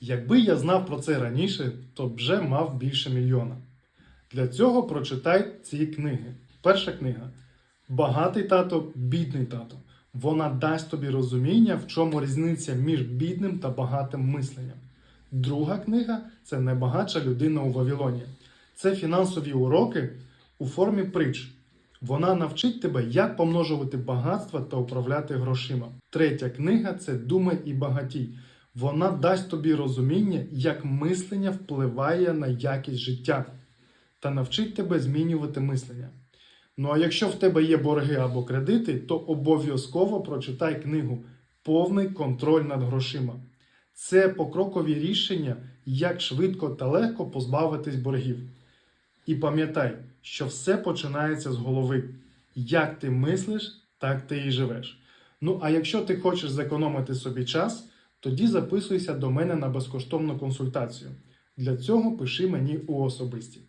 Якби я знав про це раніше, то вже мав більше мільйона. Для цього прочитай ці книги. Перша книга Багатий тато, бідний тато. Вона дасть тобі розуміння, в чому різниця між бідним та багатим мисленням. Друга книга це Небагатша людина у Вавилоні. Це фінансові уроки у формі притч. Вона навчить тебе, як помножувати багатство та управляти грошима. Третя книга це Думай і багатій. Вона дасть тобі розуміння, як мислення впливає на якість життя та навчить тебе змінювати мислення. Ну а якщо в тебе є борги або кредити, то обов'язково прочитай книгу Повний контроль над грошима. Це покрокові рішення, як швидко та легко позбавитись боргів. І пам'ятай, що все починається з голови. Як ти мислиш, так ти і живеш. Ну а якщо ти хочеш зекономити собі час, тоді записуйся до мене на безкоштовну консультацію. Для цього пиши мені у особисті.